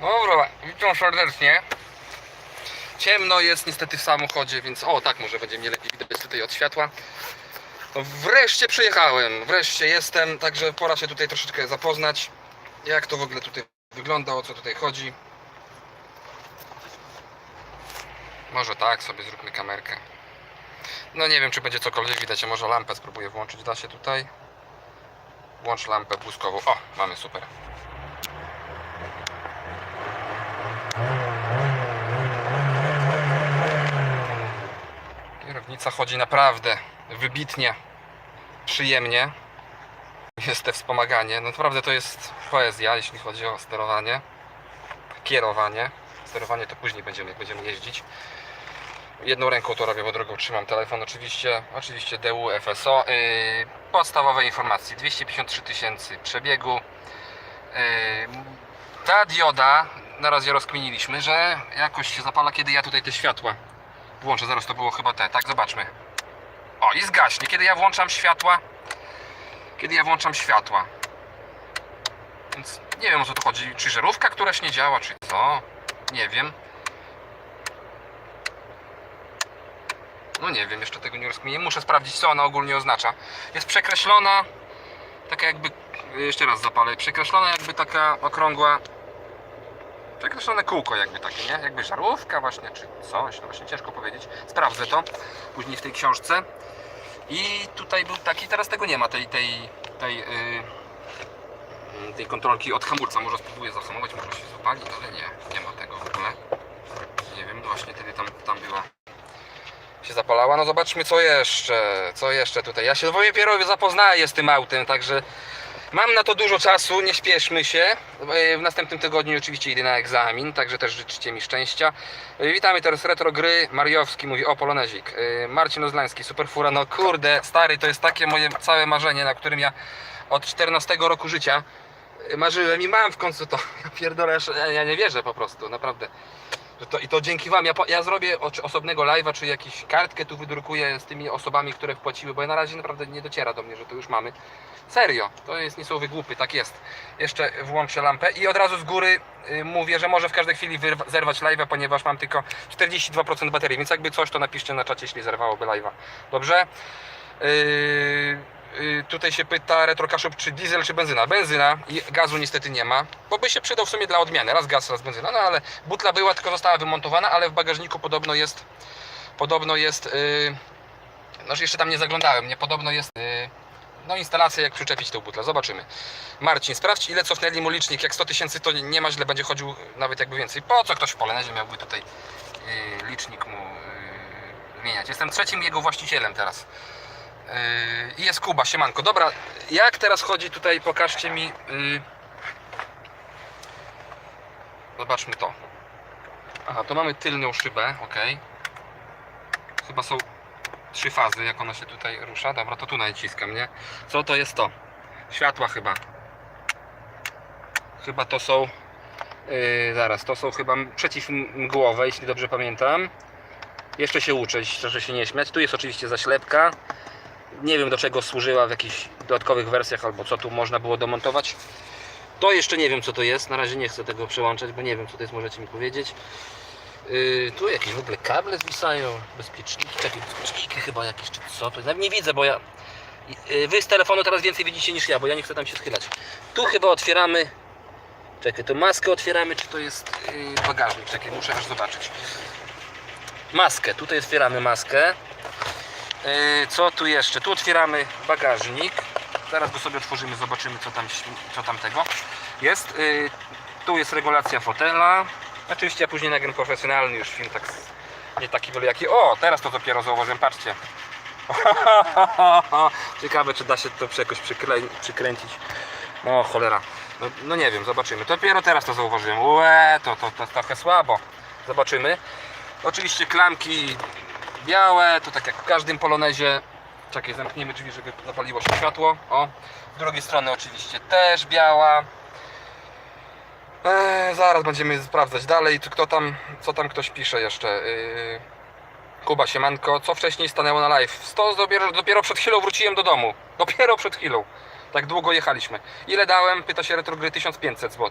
Dobra, witam serdecznie. Ciemno jest niestety w samochodzie, więc o tak może będzie mnie lepiej widać tutaj od światła. No, wreszcie przyjechałem, wreszcie jestem, także pora się tutaj troszeczkę zapoznać, jak to w ogóle tutaj wygląda, o co tutaj chodzi. Może tak sobie zróbmy kamerkę. No nie wiem czy będzie cokolwiek widać, a może lampę spróbuję włączyć, da się tutaj. Włącz lampę błyskową. O, mamy super. Kierownica chodzi naprawdę wybitnie, przyjemnie. Jest te wspomaganie. No naprawdę to jest poezja, jeśli chodzi o sterowanie, kierowanie. Sterowanie to później będziemy, jak będziemy jeździć. Jedną ręką to robię, bo drugą trzymam telefon oczywiście. Oczywiście DU, FSO. Yy, podstawowe informacje. 253 tysięcy przebiegu. Yy, ta dioda, na razie rozkminiliśmy, że jakoś się zapala, kiedy ja tutaj te światła włączę. Zaraz to było chyba te, tak? Zobaczmy. O, i zgaśnie. Kiedy ja włączam światła, kiedy ja włączam światła. Więc nie wiem o co tu chodzi. Czy żarówka któraś nie działa, czy co? Nie wiem. No nie wiem, jeszcze tego nie rozkminię. Muszę sprawdzić, co ona ogólnie oznacza. Jest przekreślona, taka jakby, jeszcze raz zapalę, przekreślona jakby taka okrągła, przekreślone kółko jakby takie, nie? Jakby żarówka właśnie, czy coś, no właśnie ciężko powiedzieć. Sprawdzę to później w tej książce. I tutaj był taki, teraz tego nie ma, tej, tej, tej, yy, tej kontrolki od hamulca. Może spróbuję zahamować, może się zapali, ale nie, nie ma tego w ogóle. Nie wiem, no właśnie wtedy tam, tam była się zapalała. No zobaczmy co jeszcze, co jeszcze tutaj. Ja się dopiero zapoznaję z tym autem, także mam na to dużo czasu, nie śpieszmy się. W następnym tygodniu oczywiście idę na egzamin, także też życzcie mi szczęścia. Witamy teraz Retro Gry, Mariowski mówi o Polonezik. Marcin Ozlański, Superfura, no kurde, stary, to jest takie moje całe marzenie, na którym ja od 14 roku życia marzyłem i mam w końcu to. Ja pierdolę, ja nie wierzę po prostu, naprawdę. Że to, I to dzięki Wam. Ja, ja zrobię osobnego live'a, czy jakąś kartkę tu wydrukuję z tymi osobami, które wpłaciły, bo ja na razie naprawdę nie dociera do mnie, że to już mamy. Serio, to jest niesłowy głupy, tak jest. Jeszcze włączę lampę i od razu z góry y, mówię, że może w każdej chwili zerwać live'a, ponieważ mam tylko 42% baterii, więc jakby coś, to napiszcie na czacie, jeśli zerwałoby live'a. Dobrze? Yy, tutaj się pyta Retro Kaszub, czy diesel, czy benzyna. Benzyna i gazu niestety nie ma, bo by się przydał w sumie dla odmiany. Raz gaz, raz benzyna. No ale butla była, tylko została wymontowana, ale w bagażniku podobno jest, podobno jest, yy, no jeszcze tam nie zaglądałem, nie, podobno jest, yy, no instalacja jak przyczepić tą butlę. Zobaczymy. Marcin, sprawdź ile cofnęli mu licznik. Jak 100 tysięcy to nie ma źle, będzie chodził nawet jakby więcej. Po co ktoś w Polonezie miałby tutaj licznik mu zmieniać? Jestem trzecim jego właścicielem teraz. I jest Kuba, siemanko. Dobra, jak teraz chodzi tutaj, pokażcie mi. Yy... Zobaczmy to. Aha, to mamy tylną szybę, ok. Chyba są trzy fazy, jak ona się tutaj rusza. Dobra, to tu naciskam, nie? Co to jest to? Światła chyba. Chyba to są. Yy, zaraz, to są chyba przeciwmgłowe, jeśli dobrze pamiętam. Jeszcze się uczę, proszę się nie śmiać. Tu jest oczywiście zaślepka. Nie wiem do czego służyła w jakichś dodatkowych wersjach albo co tu można było domontować. To jeszcze nie wiem co to jest. Na razie nie chcę tego przełączać, bo nie wiem co to jest, możecie mi powiedzieć. Yy, tu jakieś w ogóle kable zwisają, bezpieczniki, czekaj, bezpieczniki chyba jakieś czy co to nawet nie widzę, bo ja yy, wy z telefonu teraz więcej widzicie niż ja, bo ja nie chcę tam się schylać. Tu chyba otwieramy czekaj, to maskę otwieramy, czy to jest yy, bagażnik, czekaj, muszę aż zobaczyć. Maskę, tutaj otwieramy maskę. Yy, Co tu jeszcze? Tu otwieramy bagażnik. Zaraz go sobie otworzymy, zobaczymy co tam, co tam tego jest. Yy, Tu jest regulacja fotela. Oczywiście ja później nagram profesjonalny już film, tak nie taki byle jaki. O, teraz to dopiero zauważyłem, patrzcie. Ciekawe czy da się to jakoś przyklę- przykręcić. O cholera. No, no nie wiem, zobaczymy. Dopiero teraz to zauważyłem. Łe, to, to, to trochę słabo. Zobaczymy. Oczywiście klamki białe, to tak jak w każdym polonezie. Czekaj, zamkniemy drzwi, żeby zapaliło się światło. O, z drugiej strony oczywiście też biała. Eee, zaraz będziemy sprawdzać dalej, kto tam, co tam ktoś pisze jeszcze. Yy, Kuba Siemanko, co wcześniej stanęło na live? 100 dopiero, dopiero przed chwilą wróciłem do domu. Dopiero przed chwilą. Tak długo jechaliśmy. Ile dałem? Pyta się Retrogry 1500 zł.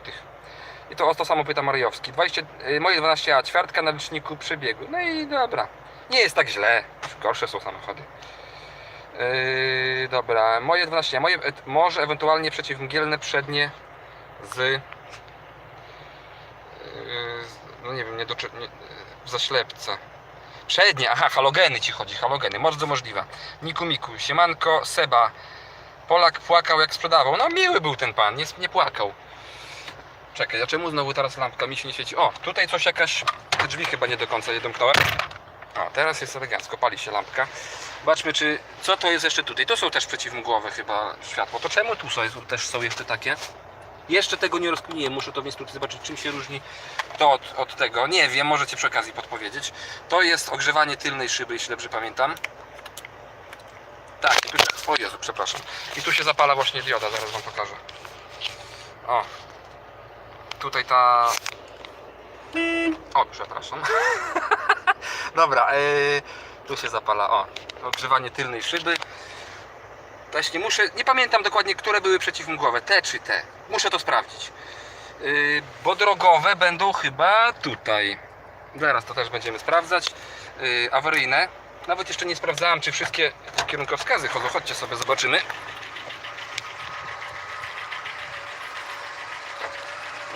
I to o to samo pyta Mariowski. 20, y, moje 12 a ćwiartka na liczniku przebiegu. No i dobra. Nie jest tak źle. Gorsze są samochody. Yy, dobra, moje 12, moje, e, może ewentualnie przeciwmgielne przednie z, yy, no nie wiem, nie, do, nie w zaślepce. Przednie, aha, halogeny ci chodzi, halogeny, bardzo możliwe. Niku Miku, Siemanko, Seba. Polak płakał jak sprzedawał. No miły był ten pan, nie, nie płakał. Czekaj, a czemu znowu teraz lampka mi się nie świeci? O, tutaj coś jakaś, te drzwi chyba nie do końca je domknąłem. O, teraz jest elegancko, pali się lampka. Zobaczmy, czy co to jest jeszcze tutaj. To są też przeciwmgłowe chyba światło. To czemu tu są, też są jeszcze takie? Jeszcze tego nie rozkminiłem, muszę to więc tutaj zobaczyć, czym się różni to od, od tego. Nie wiem, możecie przy okazji podpowiedzieć. To jest ogrzewanie tylnej szyby, jeśli dobrze pamiętam. Tak, tu się, o Jezu, przepraszam. I tu się zapala właśnie dioda, zaraz Wam pokażę. O. Tutaj ta... O, przepraszam. Dobra, yy, tu się zapala, o, ogrzewanie tylnej szyby. Właśnie muszę, nie pamiętam dokładnie, które były przeciwmgłowe, te czy te. Muszę to sprawdzić. Yy, bo drogowe będą chyba tutaj. Zaraz to też będziemy sprawdzać. Yy, awaryjne. Nawet jeszcze nie sprawdzałem, czy wszystkie kierunkowskazy chodzą. Chodźcie sobie, zobaczymy.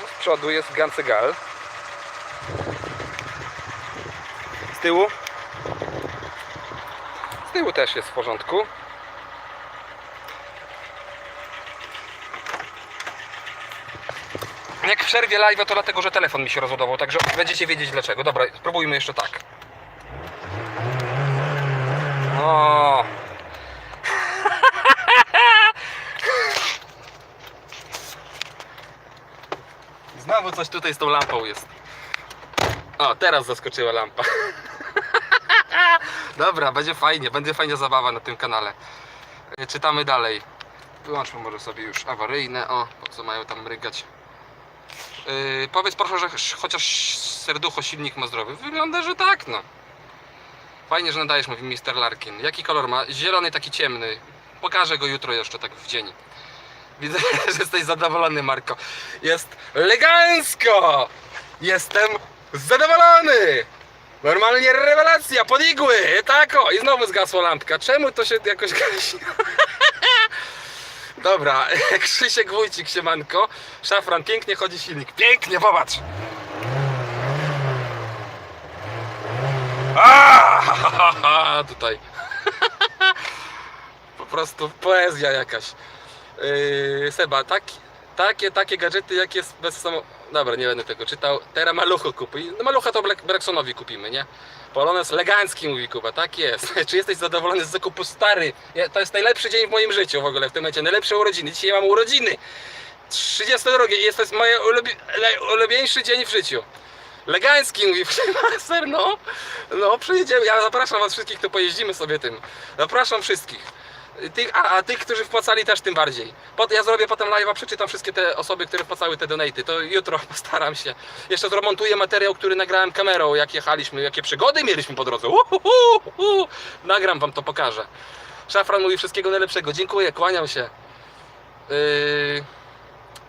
No, z przodu jest Gancegal. Z tyłu? Z tyłu też jest w porządku. Jak w przerwie live, to dlatego, że telefon mi się rozładował, także będziecie wiedzieć dlaczego. Dobra, spróbujmy jeszcze tak. O. Znowu coś tutaj z tą lampą jest. O, teraz zaskoczyła lampa. Dobra, będzie fajnie, będzie fajnie zabawa na tym kanale. E, Czytamy dalej. Wyłączmy może sobie już awaryjne, o, po co mają tam mrygać. Yy, powiedz proszę, że ch- chociaż serducho silnik ma zdrowy. Wygląda, że tak, no. Fajnie, że nadajesz, mówi Mr. Larkin. Jaki kolor ma? Zielony, taki ciemny. Pokażę go jutro jeszcze, tak w dzień. Widzę, że jesteś zadowolony, Marko. Jest elegancko! Jestem zadowolony! Normalnie rewelacja, pod igły! Tak o! I znowu zgasła lampka. Czemu to się jakoś gasi? Dobra, Krzysiek Wójcik, siemanko. Szafran, pięknie chodzi silnik. Pięknie, popatrz! A, tutaj. Po prostu poezja jakaś. Yy, Seba, tak, takie, takie gadżety, jak jest bez samo... Dobra, nie będę tego czytał. Teraz maluchu kupi. No malucha to Blacksonowi kupimy, nie? Polones elegancki, mówi Kuba, tak jest. Czy jesteś zadowolony z zakupu stary? To jest najlepszy dzień w moim życiu w ogóle w tym momencie. Najlepsze urodziny. Dzisiaj mam urodziny. 32 i jest to jest mój ulubi, ulubieńszy dzień w życiu. Legański mówi, master, no, no przyjedziemy, ja zapraszam was wszystkich, to pojeździmy sobie tym. Zapraszam wszystkich. Tych, a, a tych, którzy wpłacali też tym bardziej. Pot, ja zrobię potem live'a, przeczytam wszystkie te osoby, które wpłacały te donaty. To jutro postaram się. Jeszcze zremontuję materiał, który nagrałem kamerą, jak jechaliśmy, jakie przygody mieliśmy po drodze. Uhuhu, uhu. Nagram wam to, pokażę. Szafran mówi wszystkiego najlepszego. Dziękuję, kłaniam się. Yy...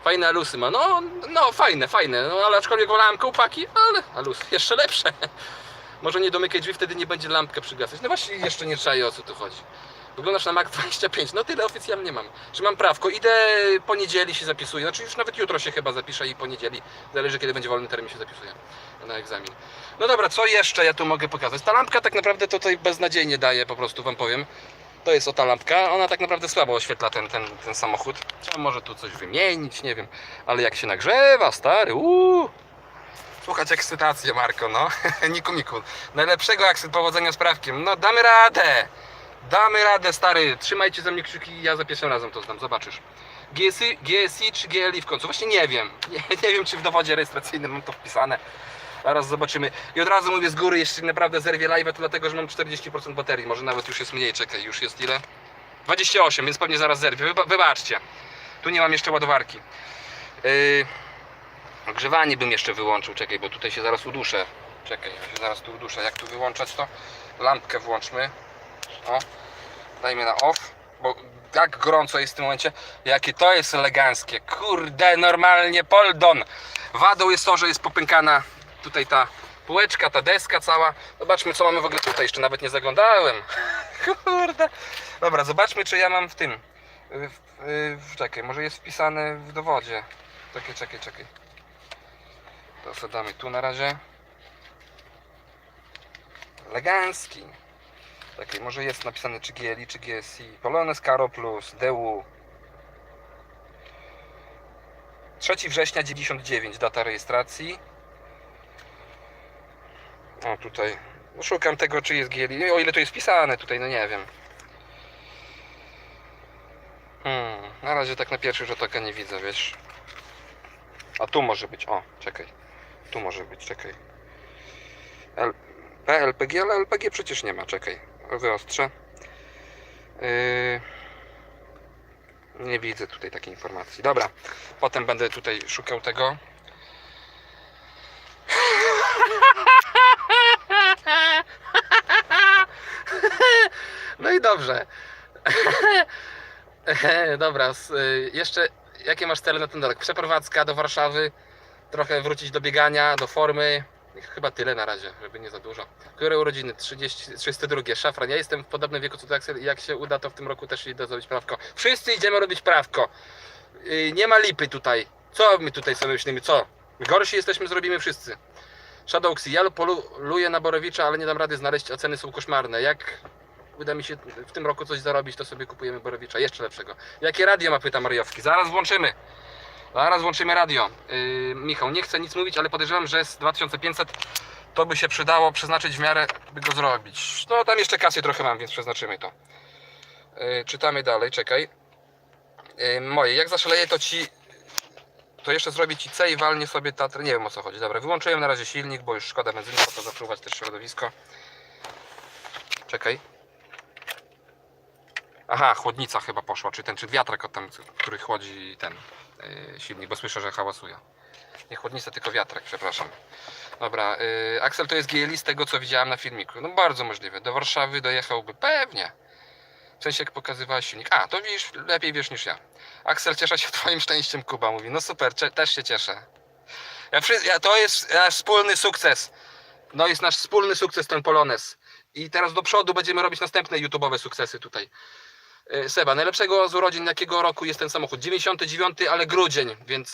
Fajne alusy ma. No, no fajne, fajne. No, ale aczkolwiek wolałem kołpaki, ale alusy jeszcze lepsze. Może nie domykaj drzwi, wtedy nie będzie lampka przygasać. No właśnie jeszcze nie czaję o co tu chodzi. Wyglądasz na Mac 25, no tyle oficjalnie mam. Że mam prawko, idę po niedzieli się zapisuję. Znaczy już nawet jutro się chyba zapiszę i po niedzieli. Zależy kiedy będzie wolny termin się zapisuję na egzamin. No dobra, co jeszcze ja tu mogę pokazać? Ta lampka tak naprawdę tutaj beznadziejnie daje, po prostu wam powiem. To jest o ta lampka, ona tak naprawdę słabo oświetla ten, ten, ten samochód. Trzeba może tu coś wymienić, nie wiem. Ale jak się nagrzewa, stary, uuu. Słuchać ekscytacji, Marko, no. Niku, Miku. Najlepszego aksy powodzenia z prawkiem. No damy radę. Damy radę, stary. Trzymajcie ze mnie kciuki, ja za pierwszym razem to znam, zobaczysz. GSI, GSI czy GLI w końcu? Właśnie nie wiem. Nie, nie wiem, czy w dowodzie rejestracyjnym mam to wpisane. Zaraz zobaczymy. I od razu mówię z góry, jeśli naprawdę zerwie live, to dlatego, że mam 40% baterii. Może nawet już jest mniej, czekaj, już jest ile? 28, więc pewnie zaraz zerwie. Wyba wybaczcie. Tu nie mam jeszcze ładowarki. Yy... Ogrzewanie bym jeszcze wyłączył, czekaj, bo tutaj się zaraz uduszę. Czekaj, ja się zaraz tu uduszę. Jak tu wyłączać to? Lampkę włączmy. O, dajmy na off, bo tak gorąco jest w tym momencie. Jakie to jest eleganckie. Kurde, normalnie Poldon. Wadą jest to, że jest popękana tutaj ta półeczka, ta deska cała. Zobaczmy co mamy w ogóle tutaj, jeszcze nawet nie zaglądałem. Kurde. Dobra, zobaczmy czy ja mam w tym. W, w, czekaj, może jest wpisane w dowodzie. Czekaj, czekaj, czekaj. To sobie damy tu na razie. Elegancki. Czekaj, może jest napisane czy GLI, czy GSI. Polones Caro Plus, DU. 3 września 99 data rejestracji. O tutaj. No, szukam tego czy jest GLI. O ile to jest wpisane tutaj, no nie wiem. Hmm, na razie tak na pierwszy rzut oka nie widzę, wiesz. A tu może być, o, czekaj. Tu może być, czekaj. L PLPG, ale LPG przecież nie ma, czekaj. Wyostrzę. Yy... Nie widzę tutaj takiej informacji. Dobra, potem będę tutaj szukał tego. No i dobrze. Dobra, y, jeszcze jakie masz cele na ten rok? Przeprowadzka do Warszawy, trochę wrócić do biegania, do formy. Chyba tyle na razie, żeby nie za dużo. Które urodziny? 30, 32. Szafran. Ja jestem w podobnym wieku co Aksel. i Jak się uda, to w tym roku też idę zrobić prawko. Wszyscy idziemy robić prawko. Yy, nie ma lipy tutaj. Co my tutaj sobie myślimy? Co? Gorsi jesteśmy, zrobimy wszyscy. Shadowxy. Ja poluję na Borowicza, ale nie dam rady znaleźć. Oceny są koszmarne. Jak uda mi się w tym roku coś zarobić, to sobie kupujemy Borowicza. Jeszcze lepszego. Jakie radio ma? Pyta Mariowski. Zaraz włączymy. Zaraz włączymy radio. Yy, Michał, nie chcę nic mówić, ale podejrzewam, że z 2500 to by się przydało przeznaczyć w miarę, by go zrobić. No tam jeszcze kasy trochę mam, więc przeznaczymy to. Yy, czytamy dalej, czekaj. Yy, moje, jak zaszaleje to ci... To jeszcze zrobię ci C i walnie sobie Tatry. Nie wiem o co chodzi. Dobra, wyłączyłem na razie silnik, bo już szkoda benzyny, po to zatruwać też środowisko. Czekaj. Aha, chłodnica chyba poszła, czy ten, czy wiatrak od tam, który chłodzi ten yy, silnik, bo słyszę, że hałasuje. Nie chłodnica, tylko wiatrak, przepraszam. Dobra, yy, Axel to jest GLI z tego, co widziałem na filmiku. No bardzo możliwe. Do Warszawy dojechałby pewnie. W sensie, jak pokazywała silnik. A, to widzisz, lepiej wiesz niż ja. Axel, cieszę się twoim szczęściem, Kuba mówi. No super, też się cieszę. Ja, ja, to jest nasz wspólny sukces. No jest nasz wspólny sukces ten Polones. I teraz do przodu będziemy robić następne YouTube'owe sukcesy tutaj. Seba, najlepszego z urodzin jakiego roku jest ten samochód? 99, ale grudzień, więc